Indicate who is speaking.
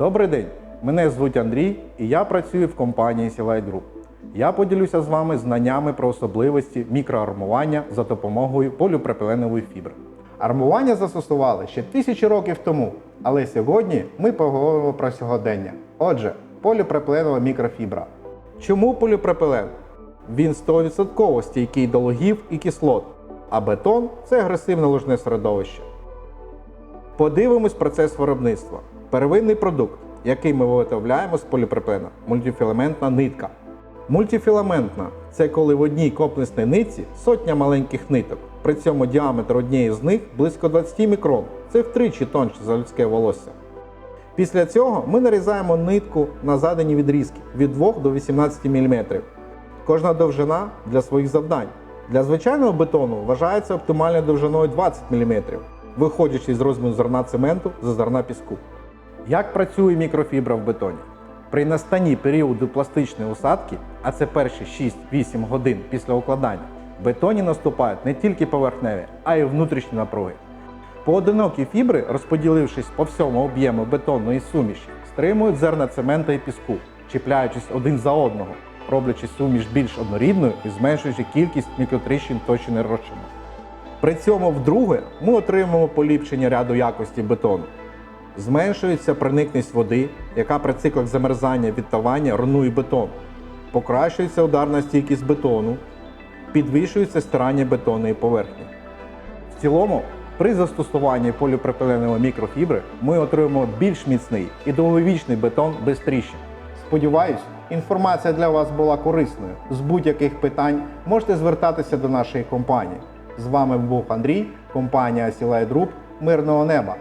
Speaker 1: Добрий день! Мене звуть Андрій і я працюю в компанії Сілайт Group. Я поділюся з вами знаннями про особливості мікроармування за допомогою поліпропиленової фібри. Армування застосували ще тисячі років тому, але сьогодні ми поговоримо про сьогодення. Отже, поліпропиленова мікрофібра. Чому поліпропилен? Він 100% стійкий до логів і кислот, а бетон це агресивне лужне середовище. Подивимось процес виробництва. Первинний продукт, який ми виготовляємо з поліпропилена – мультифіламентна нитка. Мультифіламентна це коли в одній комплексній нитці сотня маленьких ниток. При цьому діаметр однієї з них близько 20 мікрон. Це втричі тонше за людське волосся. Після цього ми нарізаємо нитку на задані відрізки від 2 до 18 мм. Кожна довжина для своїх завдань. Для звичайного бетону вважається оптимальною довжиною 20 мм, виходячи з розміру зерна цементу за зерна піску. Як працює мікрофібра в бетоні? При настанні періоду пластичної усадки, а це перші 6-8 годин після укладання, в бетоні наступають не тільки поверхневі, а й внутрішні напруги. Поодинокі фібри, розподілившись по всьому об'єму бетонної суміші, стримують зерна цемента і піску, чіпляючись один за одного, роблячи суміш більш однорідною і зменшуючи кількість мікротріщин точини розчину. При цьому, вдруге, ми отримуємо поліпшення ряду якості бетону. Зменшується проникність води, яка при циклах замерзання відтавання руйнує бетон. Покращується ударна стійкість бетону, підвищується стирання бетонної поверхні. В цілому, при застосуванні поліпропиленової мікрофібри ми отримуємо більш міцний і довговічний бетон без тріщин. Сподіваюсь, інформація для вас була корисною. З будь-яких питань можете звертатися до нашої компанії. З вами був Андрій, компанія Group. Мирного неба!